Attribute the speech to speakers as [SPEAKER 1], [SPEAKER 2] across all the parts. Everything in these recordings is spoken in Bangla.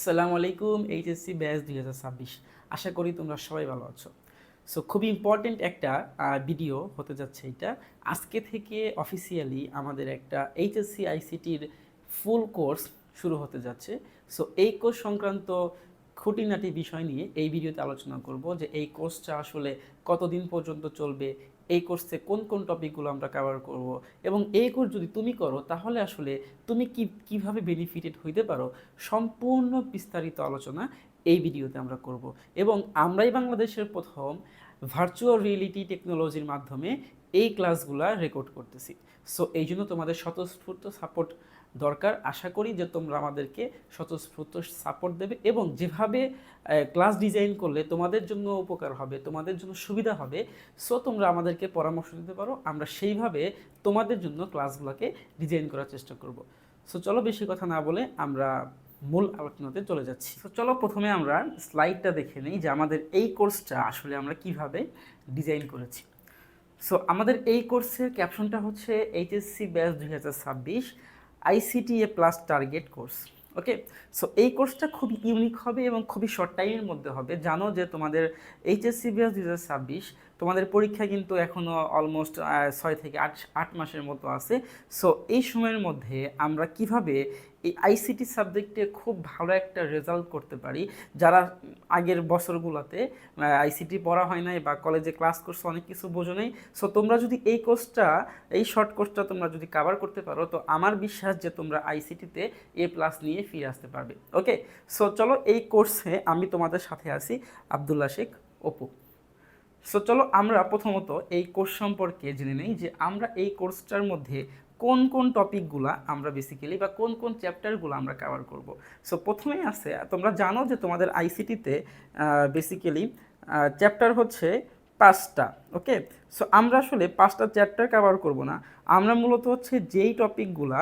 [SPEAKER 1] আসসালামু আলাইকুম, এইচএসসি ব্যাচ দুই হাজার ছাব্বিশ। আশা করি তোমরা সবাই ভালো আছো। সো খুবই ইম্পর্টেন্ট একটা ভিডিও হতে যাচ্ছে এটা। আজকে থেকে অফিসিয়ালি আমাদের একটা এইচএসসি, আইসিটির ফুল কোর্স শুরু হতে যাচ্ছে। সো এই কোর্স সংক্রান্ত খুঁটিনাটি বিষয় নিয়ে এই ভিডিওতে আলোচনা করব যে এই কোর্সটা আসলে কতদিন পর্যন্ত চলবে এই কোর্সে কোন কোন টপিকগুলো আমরা কভার করব? এবং এই কোর্স যদি তুমি করো, তাহলে আসলে তুমি কি, কীভাবে বেনিফিটেড হইতে পারো? সম্পূর্ণ বিস্তারিত আলোচনা এই ভিডিওতে আমরা করব। এবং আমরাই বাংলাদেশের প্রথম ভার্চুয়াল রিয়েলিটি টেকনোলজির মাধ্যমে এই ক্লাসগুলো রেকর্ড করতেছি। সো এই জন্য তোমাদের স্বতঃস্ফূর্ত সাপোর্ট দরকার। আশা করি যে তোমরা আমাদেরকে স্বতঃস্ফূর্ত সাপোর্ট দেবে এবং যেভাবে ক্লাস ডিজাইন করলে তোমাদের জন্য উপকার হবে, তোমাদের জন্য সুবিধা হবে সো তোমরা আমাদেরকে পরামর্শ দিতে পারো। আমরা সেইভাবে তোমাদের জন্য ক্লাসগুলোকে ডিজাইন করার চেষ্টা করব। সো চলো বেশি কথা না বলে আমরা মূল আলোচনাতে চলে যাচ্ছি। তো চলো প্রথমে আমরা স্লাইডটা দেখে নিই যে আমাদের এই কোর্সটা আসলে আমরা কীভাবে ডিজাইন করেছি। সো আমাদের এই কোর্সের ক্যাপশনটা হচ্ছে এইচএসসি ব্যাচ দুই হাজার ছাব্বিশ। ICT A plus target course okay so এই কোর্সটা খুবই ইউনিক হবে এবং খুবই শর্ট টাইমের মধ্যে হবে। জানো যে তোমাদের এইচএসসি বিএস দু হাজার ছাব্বিশ তোমাদের পরীক্ষা কিন্তু এখনও অলমোস্ট ছয় থেকে আট আট মাসের মতো আছে। সো এই সময়ের মধ্যে আমরা কীভাবে এই আইসিটি সাবজেক্টে খুব ভালো একটা রেজাল্ট করতে পারি? যারা আগের বছরগুলোতে আইসিটি পড়া হয় নাই বা কলেজে ক্লাস করছ, অনেক কিছু বোঝো নেই। সো তোমরা যদি এই কোর্সটা এই শর্ট কোর্সটা তোমরা যদি কাভার করতে পারো, তো আমার বিশ্বাস যে তোমরা আইসিটিতে এ প্লাস নিয়ে ফিরে আসতে পারবে। ওকে সো চলো এই কোর্সে আমি তোমাদের সাথে আছি আবদুল্লা শেখ, অপু। সো চলো আমরা প্রথমত এই কোর্স সম্পর্কে জেনে নিই যে আমরা এই কোর্সটার মধ্যে কোন কোন টপিকগুলা আমরা বেসিক্যালি বা কোন কোন চ্যাপ্টারগুলো আমরা কভার করব। সো প্রথমেই আছে, তোমরা জানো যে তোমাদের আইসিটিতে বেসিক্যালি চ্যাপ্টার হচ্ছে পাঁচটা ওকে সো আমরা আসলে পাঁচটা চ্যাপ্টার কভার করব না। আমরা মূলত হচ্ছে যেই টপিকগুলা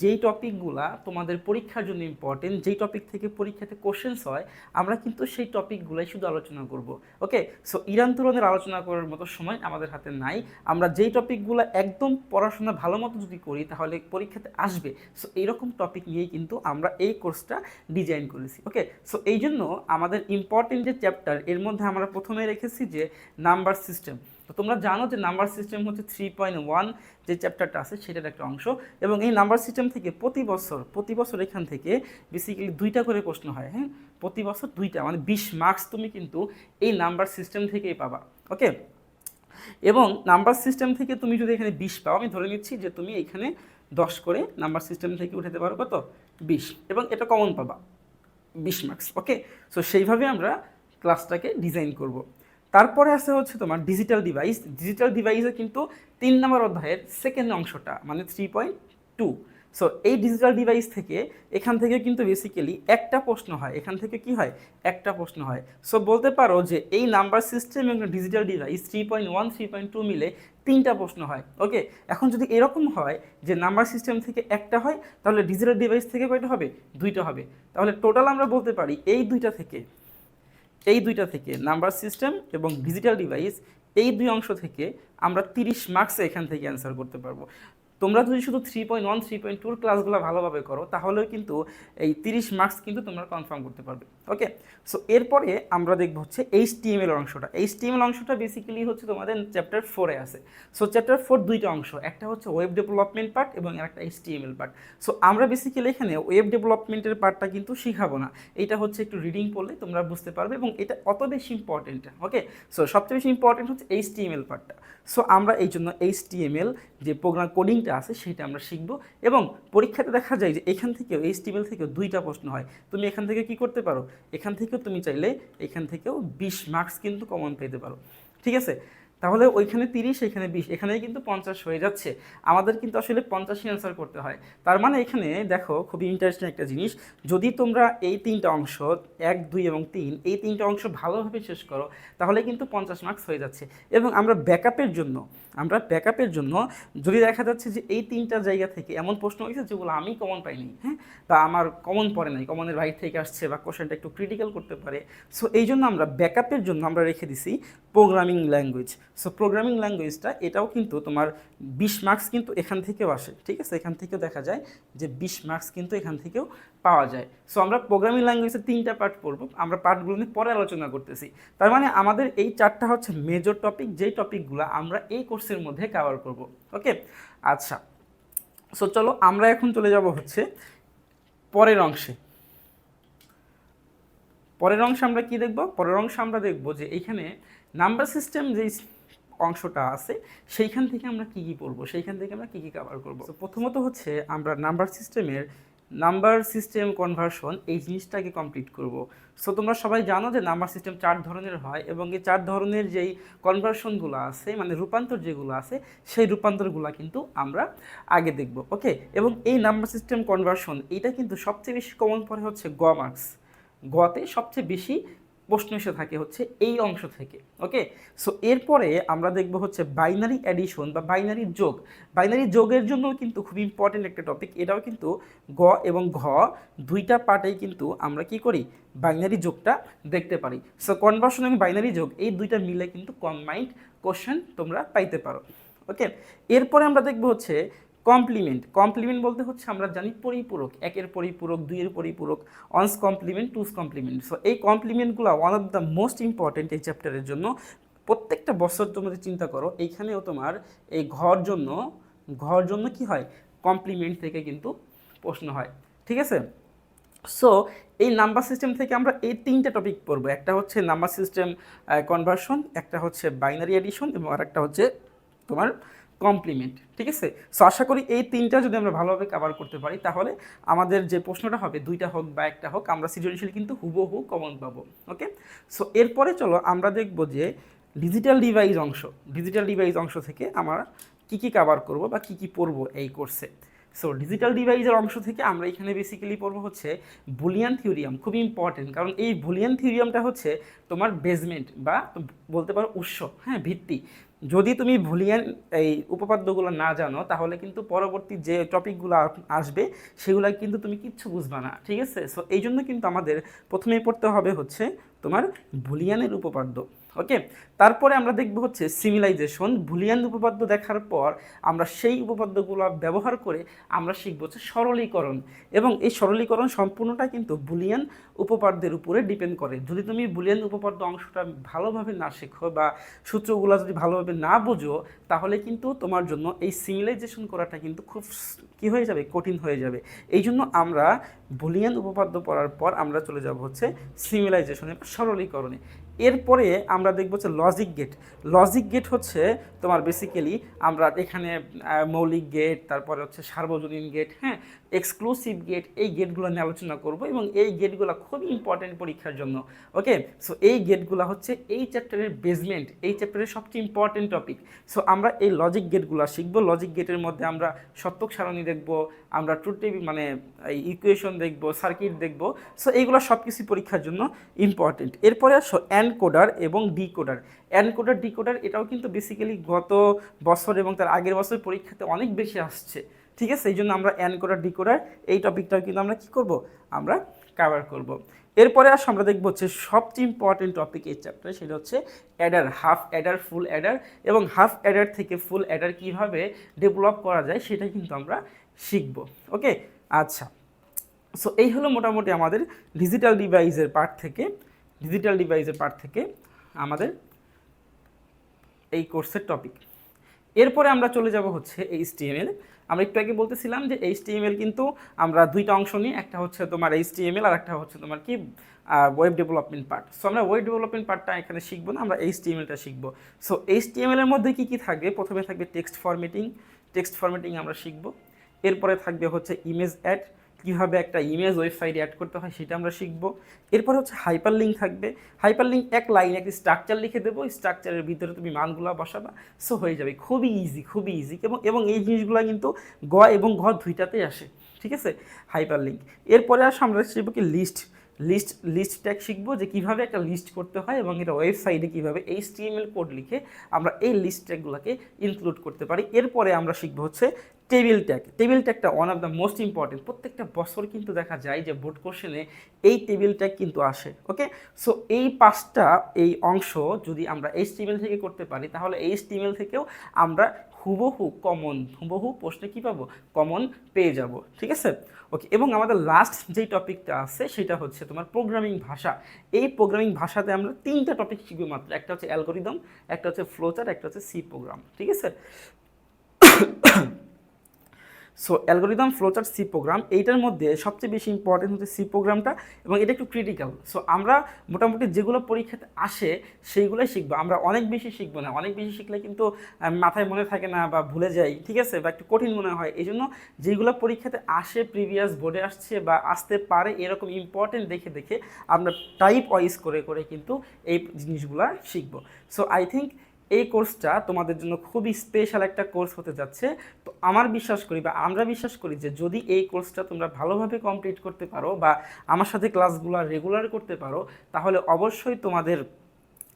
[SPEAKER 1] যেই টপিকগুলা তোমাদের পরীক্ষার জন্য ইম্পর্টেন্ট যেই টপিক থেকে পরীক্ষাতে কোশ্চেন্স হয়, আমরা কিন্তু সেই টপিকগুলাই শুধু আলোচনা করব। ওকে সো ইরান তুলনের আলোচনা করার মতো সময় আমাদের হাতে নাই। আমরা যেই টপিকগুলো একদম পড়াশোনা ভালো মতো যদি করি, তাহলে পরীক্ষাতে আসবে। সো এইরকম টপিক নিয়েই কিন্তু আমরা এই কোর্সটা ডিজাইন করেছি। ওকে সো এই জন্য আমাদের ইম্পর্টেন্ট যে চ্যাপ্টার এর মধ্যে আমরা প্রথমে রেখেছি যে নাম্বার সিস্টেম তো তোমরা জানো যে নাম্বার সিস্টেম হচ্ছে থ্রি পয়েন্ট ওয়ান, যে চ্যাপ্টারটা আছে সেটার একটা অংশ। এবং এই নাম্বার সিস্টেম থেকে প্রতি বছর প্রতি বছর এখান থেকে বেসিক্যালি দুইটা করে প্রশ্ন হয় হ্যাঁ? প্রতি বছর দুইটা মানে বিশ মার্কস তুমি কিন্তু এই নাম্বার সিস্টেম থেকেই পাবা, ওকে? এবং নাম্বার সিস্টেম থেকে তুমি যদি এখানে বিশ পাও, আমি ধরে নিচ্ছি যে তুমি এখানে দশ করে নাম্বার সিস্টেম থেকে উঠাতে পারো কত? বিশ। এবং এটা কমন পাবা, বিশ মার্কস ওকে? সো সেইভাবে আমরা ক্লাসটাকে ডিজাইন করব। তারপরে আছে হচ্ছে তোমার ডিজিটাল ডিভাইস ডিজিটাল ডিভাইসে কিন্তু তিন নম্বর অধ্যায়ের সেকেন্ড অংশটা মানে থ্রি পয়েন্ট টু সো এই ডিজিটাল ডিভাইস থেকে এখান থেকে কিন্তু বেসিক্যালি একটা প্রশ্ন হয়। এখান থেকে কি হয়? একটা প্রশ্ন হয়। সো বলতে পারো যে এই নাম্বার সিস্টেম এবং digital device three point one three point two মিলে তিনটা প্রশ্ন হয়। ওকে এখন যদি এরকম হয় যে নাম্বার সিস্টেম থেকে একটা হয়, তাহলে ডিজিটাল ডিভাইস থেকে কয়টা হবে? দুইটা হবে। তাহলে টোটাল আমরা বলতে পারি এই দুইটা থেকে এই দুইটা থেকে নাম্বার সিস্টেম এবং ডিজিটাল ডিভাইস, এই দুই অংশ থেকে আমরা তিরিশ মার্কসে এখান থেকে অ্যান্সার করতে পারব। তোমরা যদি শুধু three point one three point টুর ক্লাসগুলো ভালোভাবে করো, তাহলেও কিন্তু এই তিরিশ মার্কস কিন্তু তোমরা কনফার্ম করতে পারবে ওকে সো এরপরে আমরা দেখব হচ্ছে এইচ টিএমএল অংশটা। এইচ টিএমএল অংশটা বেসিক্যালি হচ্ছে তোমাদের চ্যাপ্টার ফোরে আছে। সো চ্যাপ্টার ফোর দুইটা অংশ, একটা হচ্ছে ওয়েব ডেভেলপমেন্ট পার্ট এবং একটা এইচ টিএমএল পার্ট সো আমরা বেসিক্যালি এখানে ওয়েব ডেভেলপমেন্টের পার্টটা কিন্তু শিখাবো না। এটা হচ্ছে একটু রিডিং পড়লে তোমরা বুঝতে পারবে এবং এটা অত বেশি ইম্পর্টেন্ট ওকে সো সবচেয়ে বেশি ইম্পর্টেন্ট হচ্ছে এইচ টিএমএল পার্টটা সো আমরা এই জন্য এইচ যে প্রোগ্রাম কোডিংটা আছে সেটা আমরা শিখব। এবং পরীক্ষাতে দেখা যায় যে এখান থেকেও এই স্টিমেল থেকেও দুইটা প্রশ্ন হয়। তুমি এখান থেকে কি করতে পারো? এখান থেকেও তুমি চাইলে এখান থেকেও বিশ মার্কস কিন্তু কমন পেতে পারো। ঠিক আছে? তাহলে ওইখানে তিরিশ, এখানে বিশ এখানে কিন্তু পঞ্চাশ হয়ে যাচ্ছে। আমাদের কিন্তু আসলে পঞ্চাশই অ্যান্সার করতে হয়। তার মানে এখানে দেখো খুবই ইন্টারেস্টিং একটা জিনিস, যদি তোমরা এই তিনটা অংশ, এক, দুই এবং তিন, এই তিনটা অংশ ভালোভাবে শেষ করো, তাহলে কিন্তু পঞ্চাশ মার্কস হয়ে যাচ্ছে। এবং আমরা ব্যাকআপের জন্য, আমরা ব্যাকআপের জন্য যদি দেখা যাচ্ছে যে এই তিনটা জায়গা থেকে এমন প্রশ্ন হয়েছে যেগুলো আমি কমন পাইনি হ্যাঁ? বা আমার কমন পড়ে নাই কমনের বাইরে থেকে আসছে বা কোশ্চেনটা একটু ক্রিটিক্যাল করতে পারে। সো এই জন্য আমরা ব্যাকআপের জন্য আমরা রেখে দিছি প্রোগ্রামিং ল্যাঙ্গুয়েজ সো প্রোগ্রামিং ল্যাঙ্গুয়েজটা এটাও কিন্তু তোমার বিশ মার্কস কিন্তু এখান থেকেও আসে, ঠিক আছে? এখান থেকেও দেখা যায় যে বিশ মার্কস কিন্তু এখান থেকেও পাওয়া যায়। সো আমরা প্রোগ্রামিং ল্যাঙ্গুয়েজের তিনটা পার্ট পড়ব, আমরা পার্টগুলো নিয়ে পরে আলোচনা করতেছি। তার মানে আমাদের এই চারটা হচ্ছে মেজর টপিক যেই টপিকগুলো আমরা এই কোর্সের মধ্যে কভার করব ওকে আচ্ছা সো চলো আমরা এখন চলে যাব হচ্ছে পরের অংশে। পরের অংশে আমরা কি দেখব? পরের অংশে আমরা দেখব যে এইখানে নাম্বার সিস্টেম যেই অংশটা আছে, সেইখান থেকে আমরা কি কি পড়ব সেইখান থেকে আমরা কি কি কভার করব? তো প্রথমত হচ্ছে আমরা নাম্বার সিস্টেমের নাম্বার সিস্টেম কনভার্সন এই জিনিসটাকে কমপ্লিট করব। সো তোমরা সবাই জানো যে নাম্বার সিস্টেম চার ধরনের হয় এবং এই চার ধরনের যেই কনভার্সনগুলো আছে মানে রূপান্তর যেগুলো আছে, সেই রূপান্তরগুলো কিন্তু আমরা আগে দেখব। ওকে এবং এই নাম্বার সিস্টেম কনভার্সন এইটা কিন্তু সবচেয়ে বেশি কমন পড়ে হচ্ছে গ মার্কস গতে সবচেয়ে বেশি প্রশ্ন এসে থাকে হচ্ছে এই অংশ থেকে ওকে সো এরপরে আমরা দেখব হচ্ছে বাইনারি অ্যাডিশন বা বাইনারি যোগ। বাইনারি যোগের জন্য কিন্তু খুব ইম্পর্টেন্ট একটা টপিক এটাও কিন্তু গ এবং ঘ দুইটা পার্টেই কিন্তু আমরা কি করি? বাইনারি যোগটা দেখতে পারি। সো কনভার্সন এবং বাইনারি যোগ, এই দুইটা মিলে কিন্তু কম্বাইন্ড কোশ্চেন তোমরা পাইতে পারো ওকে এরপরে আমরা দেখব হচ্ছে কমপ্লিমেন্ট কমপ্লিমেন্ট বলতে হচ্ছে আমরা জানি পরিপূরক, একের পরিপূরক, দুইয়ের পরিপূরক one's complement two's complement so এই কমপ্লিমেন্টগুলো one of the most important এই চ্যাপ্টারের জন্য প্রত্যেকটা বছর তোমাদের চিন্তা করো, এইখানেও তোমার এই ঘর জন্য ঘর জন্য কি হয়? কমপ্লিমেন্ট থেকে কিন্তু প্রশ্ন হয়, ঠিক আছে? সো এই নাম্বার সিস্টেম থেকে আমরা এই তিনটা টপিক পড়ব, একটা হচ্ছে নাম্বার সিস্টেম কনভার্সন একটা হচ্ছে বাইনারি এডিশন এবং আরেকটা হচ্ছে তোমার কমপ্লিমেন্ট ঠিক আছে? সো আশা করি এই তিনটা যদি আমরা ভালোভাবে কভার করতে পারি, তাহলে আমাদের যে প্রশ্নটা হবে, দুইটা হোক বা একটা হোক, আমরা সৃজনশীল কিন্তু হুবহু কমন পাবো ওকে সো এরপরে চলো আমরা দেখব যে ডিজিটাল ডিভাইস অংশ ডিজিটাল ডিভাইস অংশ থেকে আমরা কী কী কভার করব বা কী কী পড়ব এই কোর্সে সো ডিজিটাল ডিভাইসের অংশ থেকে আমরা এখানে বেসিক্যালি পড়ব হচ্ছে বুলিয়ান থিওরিয়াম খুব ইম্পর্টেন্ট কারণ এই বুলিয়ান থিওরিয়ামটা হচ্ছে তোমার বেসমেন্ট বা বলতে পারো উৎস হ্যাঁ ভিত্তি। যদি তুমি ভুলিয়ান এই উপপাদ্যগুলো না জানো, তাহলে কিন্তু পরবর্তী যে টপিকগুলো আসবে, সেগুলো কিন্তু তুমি কিচ্ছু বুঝবা না, ঠিক আছে? সো এই জন্য কিন্তু আমাদের প্রথমেই পড়তে হবে হচ্ছে তোমার ভুলিয়ানের উপপাদ্য। ওকে তারপরে আমরা দেখব হচ্ছে সিমিলাইজেশন ভুলিয়ান উপপাদ্য দেখার পর আমরা সেই উপপাদ্যগুলো ব্যবহার করে আমরা শিখব হচ্ছে সরলীকরণ। এবং এই সরলীকরণ সম্পূর্ণটা কিন্তু বুলিয়ান উপপাদ্যের উপরে ডিপেন্ড করে। যদি তুমি বুলিয়ান উপপাদ্য অংশটা ভালোভাবে না শেখো বা সূত্রগুলো যদি ভালোভাবে না বোঝো, তাহলে কিন্তু তোমার জন্য এই সিমিলাইজেশন করাটা কিন্তু খুব কি হয়ে যাবে? কঠিন হয়ে যাবে। এই জন্য আমরা বুলিয়ান উপপাদ্য পড়ার পর আমরা চলে যাব হচ্ছে সিমিলাইজেশনে সরলীকরণে। এরপরে আমরা দেখব হচ্ছে লজিক গেট লজিক গেট হচ্ছে তোমার বেসিক্যালি আমরা এখানে মৌলিক গেট তারপরে হচ্ছে সার্বজনীন গেট হ্যাঁ? এক্সক্লুসিভ গেট এই গেটগুলো নিয়ে আলোচনা করব এবং এই গেটগুলো খুব ইম্পর্টেন্ট পরীক্ষার জন্য ওকে সো এই গেটগুলো হচ্ছে এই চ্যাপ্টারের বেসমেন্ট এই চ্যাপ্টারের সবচেয়ে ইম্পর্টেন্ট টপিক সো আমরা এই লজিক গেটগুলো শিখব লজিক গেটের মধ্যে আমরা সত্যক সারণী দেখব, আমরা টেবিল মানে ইকুয়েশন দেখব সার্কিট দেখব। সো এইগুলো সব কিছু পরীক্ষার জন্য ইম্পর্টেন্ট এরপরে আসো অ্যানকোডার এবং ডিকোডার অ্যানকোডার ডিকোডার এটাও কিন্তু বেসিক্যালি গত বছর এবং তার আগের বছর পরীক্ষাতে অনেক বেশি আসছে। ঠিক আছে? এই জন্য আমরা অ্যানকোডার, ডিকোডার এই টপিকটাও কিন্তু আমরা কি করব? আমরা কভার করব। এরপরে আসো, আমরা দেখব হচ্ছে সবচেয়ে ইম্পর্টেন্ট টপিক এই চ্যাপ্টারে সেটা হচ্ছে adder half adder full adder এবং হাফ অ্যাডার থেকে ফুল অ্যাডার কীভাবে ডেভেলপ করা যায় সেটা কিন্তু আমরা শিখব। ওকে আচ্ছা। সো এই হলো মোটামুটি আমাদের ডিজিটাল ডিভাইসের পার্ট থেকে ডিজিটাল ডিভাইসের পার্ট থেকে আমাদের এই কোর্সের টপিক এরপরে আমরা চলে যাব হচ্ছে এইচটিএমএল আমরা একটু আগে বলতেছিলাম যে এইচটিএমএল কিন্তু আমরা দুইটা অংশ নিই, একটা হচ্ছে তোমার এইচটিএমএল আর একটা হচ্ছে তোমার কি ওয়েব ডেভেলপমেন্ট পার্ট সো আমরা ওয়েব ডেভেলপমেন্ট পার্টটা এখানে শিখব না, আমরা এইচটিএমএলটা শিখব। সো এইচটিএমএল এর মধ্যে কী কী থাকবে? প্রথমে থাকবে টেক্সট ফরম্যাটিং টেক্সট ফরম্যাটিং আমরা শিখব। এরপরে থাকবে হচ্ছে ইমেজ অ্যাড কীভাবে একটা ইমেজ ওয়েবসাইটে অ্যাড করতে হয় সেটা আমরা শিখব। এরপর হচ্ছে হাইপার লিঙ্ক থাকবে। হাইপার লিঙ্ক এক লাইন একটি স্ট্রাকচার লিখে দেবো। স্ট্রাকচারের ভিতরে তুমি মানগুলো বসাবা। সো হয়ে যাবে। খুবই ইজি খুবই ইজি এবং এবং এই জিনিসগুলো কিন্তু গ এবং ঘ দুইটাতেই আসে। ঠিক আছে? হাইপার লিঙ্ক এরপরে আসো আমরা শিখব কি লিস্ট লিস্ট লিস্ট ট্যাগ শিখব যে কীভাবে একটা লিস্ট করতে হয় এবং এটা ওয়েবসাইটে কীভাবে এইচটিএমএল কোড লিখে আমরা এই লিস্ট ট্যাগগুলোকে ইনক্লুড করতে পারি। এরপরে আমরা শিখব হচ্ছে table tag. Table ট্যাগটা one of the most important প্রত্যেকটা বছর কিন্তু দেখা যায় যে বোর্ড কোশ্চেনে এই টেবিল ট্যাগ কিন্তু আসে ওকে সো এই পাঁচটা, এই অংশ যদি আমরা এইচ টিমেল থেকে করতে পারি, তাহলে এইচ টিমেল থেকেও আমরা হুবহু কমন হুবহু প্রশ্নে কী পাবো? কমন পেয়ে যাব, ঠিক আছে? ওকে এবং আমাদের লাস্ট যেই টপিকটা আছে, সেটা হচ্ছে তোমার প্রোগ্রামিং ভাষা। এই প্রোগ্রামিং ভাষাতে আমরা তিনটা টপিক শিখব মাত্র। একটা হচ্ছে অ্যালগোরিদম একটা হচ্ছে ফ্লোচার একটা হচ্ছে সি প্রোগ্রাম ঠিক আছে? So algorithm flowchart C program এইটার মধ্যে সবচেয়ে বেশি ইম্পর্টেন্ট হচ্ছে সি প্রোগ্রামটা এবং এটা একটু ক্রিটিক্যাল সো আমরা মোটামুটি যেগুলো পরীক্ষাতে আসে, সেইগুলোই শিখব। আমরা অনেক বেশি শিখব না। অনেক বেশি শিখলে কিন্তু মাথায় মনে থাকে না বা ভুলে যাই, ঠিক আছে? বা একটু কঠিন মনে হয়। এই জন্য যেগুলো পরীক্ষাতে আসে প্রিভিয়াস বোর্ডে আসছে বা আসতে পারে, এরকম ইম্পর্টেন্ট দেখে দেখে আমরা টাইপ ওয়াইজ করে করে কিন্তু এই জিনিসগুলো শিখব। সো আই থিঙ্ক এই কোর্সটা তোমাদের জন্য খুবই স্পেশাল একটা কোর্স হতে যাচ্ছে। তো আমার বিশ্বাস করি বা আমরা বিশ্বাস করি যে যদি এই কোর্সটা তোমরা ভালোভাবে কমপ্লিট করতে পারো বা আমার সাথে ক্লাসগুলো রেগুলার করতে পারো, তাহলে অবশ্যই তোমাদের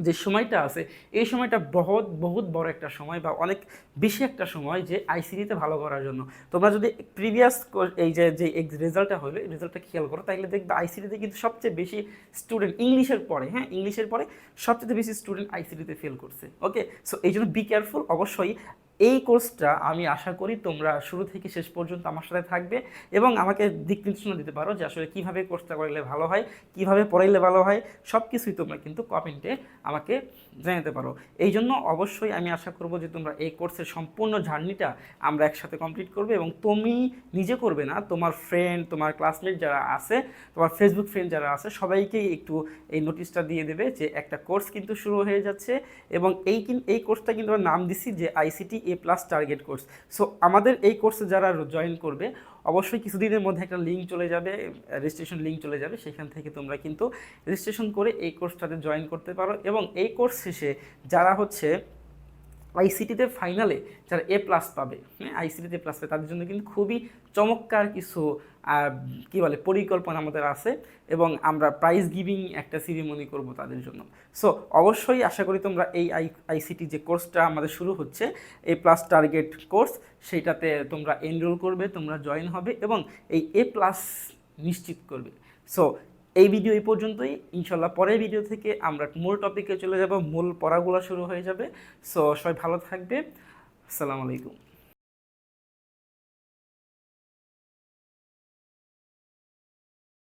[SPEAKER 1] যে সময়টা আছে, এই সময়টা বহুত বহুত বড় একটা সময় বা অনেক বেশি একটা সময় যে আইসিডিতে ভালো করার জন্য। তোমরা যদি প্রিভিয়াস এই যে যে রেজাল্টটা হলো রেজাল্টটা খেয়াল করো তাহলে দেখবে আইসিডিতে কিন্তু সবচেয়ে বেশি স্টুডেন্ট ইংলিশের পরে হ্যাঁ ইংলিশের পরে সবচেয়ে বেশি স্টুডেন্ট আইসিডিতে ফেল করছে ওকে সো এই জন্য বি কেয়ারফুল অবশ্যই এই কোর্সটা আমি আশা করি তোমরা শুরু থেকে শেষ পর্যন্ত আমার সাথে থাকবে এবং আমাকে দিক নির্দেশনা দিতে পারো যে আসলে কীভাবে কোর্সটা করলে ভালো হয়, কীভাবে পড়াইলে ভালো হয় সব কিছুই তোমরা কিন্তু কমেন্টে আমাকে জানাতে পারো। এই জন্য অবশ্যই আমি আশা করব যে তোমরা এই কোর্সের সম্পূর্ণ জার্নিটা আমরা একসাথে কমপ্লিট করবে এবং তুমি নিজে করবে না, তোমার ফ্রেন্ড তোমার ক্লাসমেট যারা আছে, তোমার ফেসবুক ফ্রেন্ড যারা আছে, সবাইকেই একটু এই নোটিশটা দিয়ে দেবে যে একটা কোর্স কিন্তু শুরু হয়ে যাচ্ছে এবং এই এই কোর্সটা কিন্তু আমরা নাম দিছি যে ICT A plus target course so আমাদের এই কোর্সে যারা জয়েন করবে, অবশ্যই কিছুদিনের মধ্যে একটা লিঙ্ক চলে যাবে রেজিস্ট্রেশন লিঙ্ক চলে যাবে। সেখান থেকে তোমরা কিন্তু রেজিস্ট্রেশন করে এই কোর্সটাতে জয়েন করতে পারো। এবং এই কোর্স শেষে যারা হচ্ছে আইসিটিতে ফাইনালে যারা এ প্লাস পাবে হ্যাঁ আইসিটিতে প্লাস পাবে, তাদের জন্য কিন্তু খুবই চমৎকার কিছু কি বলে, পরিকল্পনা আমাদের আছে এবং আমরা প্রাইজ গিভিং একটা সিরিমনি করব তাদের জন্য। সো অবশ্যই আশা করি তোমরা এই আই, আইসিটি যে কোর্সটা আমাদের শুরু হচ্ছে এ প্লাস টার্গেট কোর্স সেইটাতে তোমরা এনরোল করবে, তোমরা জয়েন হবে এবং এই এ প্লাস নিশ্চিত করবে। সো এই ভিডিও এই পর্যন্তই। ইনশাল্লাহ পরের ভিডিও থেকে আমরা মূল টপিকে চলে যাব। মূল পড়াগুলো শুরু হয়ে যাবে। সো সবাই ভালো থাকবে। আসসালামু আলাইকুম।